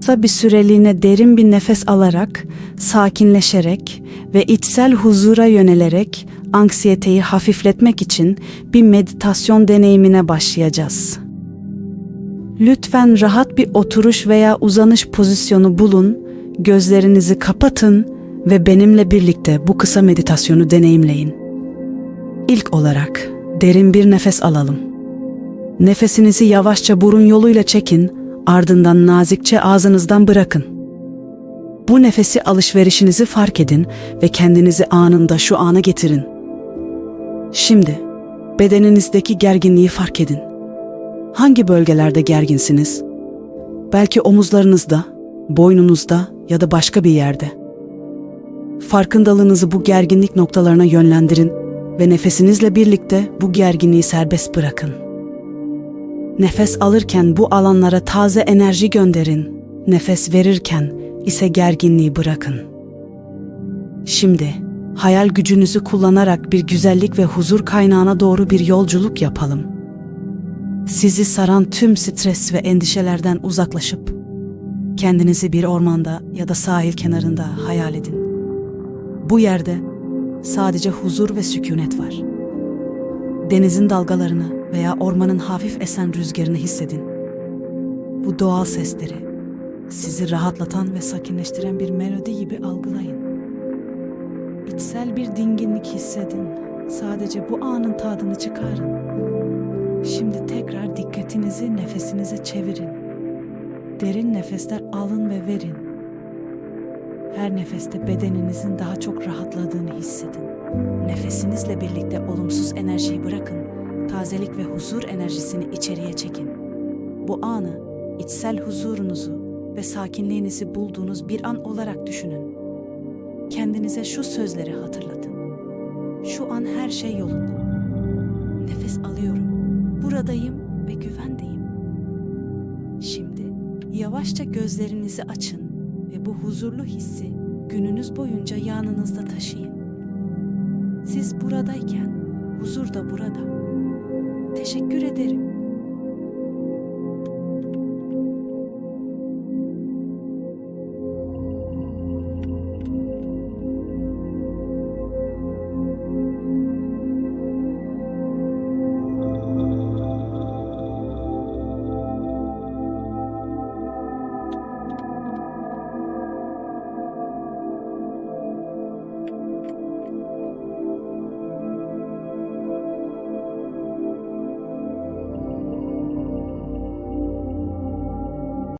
Kısa bir süreliğine derin bir nefes alarak, sakinleşerek ve içsel huzura yönelerek anksiyeteyi hafifletmek için bir meditasyon deneyimine başlayacağız. Lütfen rahat bir oturuş veya uzanış pozisyonu bulun, gözlerinizi kapatın ve benimle birlikte bu kısa meditasyonu deneyimleyin. İlk olarak derin bir nefes alalım. Nefesinizi yavaşça burun yoluyla çekin, ardından nazikçe ağzınızdan bırakın. Bu nefesi alışverişinizi fark edin ve kendinizi anında şu ana getirin. Şimdi bedeninizdeki gerginliği fark edin. Hangi bölgelerde gerginsiniz? Belki omuzlarınızda, boynunuzda ya da başka bir yerde. Farkındalığınızı bu gerginlik noktalarına yönlendirin ve nefesinizle birlikte bu gerginliği serbest bırakın. Nefes alırken bu alanlara taze enerji gönderin. Nefes verirken ise gerginliği bırakın. Şimdi hayal gücünüzü kullanarak bir güzellik ve huzur kaynağına doğru bir yolculuk yapalım. Sizi saran tüm stres ve endişelerden uzaklaşıp kendinizi bir ormanda ya da sahil kenarında hayal edin. Bu yerde sadece huzur ve sükunet var. Denizin dalgalarını veya ormanın hafif esen rüzgarını hissedin. Bu doğal sesleri sizi rahatlatan ve sakinleştiren bir melodi gibi algılayın. İçsel bir dinginlik hissedin. Sadece bu anın tadını çıkarın. Şimdi tekrar dikkatinizi nefesinize çevirin. Derin nefesler alın ve verin. Her nefeste bedeninizin daha çok rahatladığını hissedin. Nefesinizle birlikte olumsuz enerjiyi bırakın. Tazelik ve huzur enerjisini içeriye çekin. Bu anı içsel huzurunuzu ve sakinliğinizi bulduğunuz bir an olarak düşünün. Kendinize şu sözleri hatırlatın. Şu an her şey yolunda. Nefes alıyorum. Buradayım ve güvendeyim. Şimdi yavaşça gözlerinizi açın bu huzurlu hissi gününüz boyunca yanınızda taşıyın. Siz buradayken huzur da burada. Teşekkür ederim.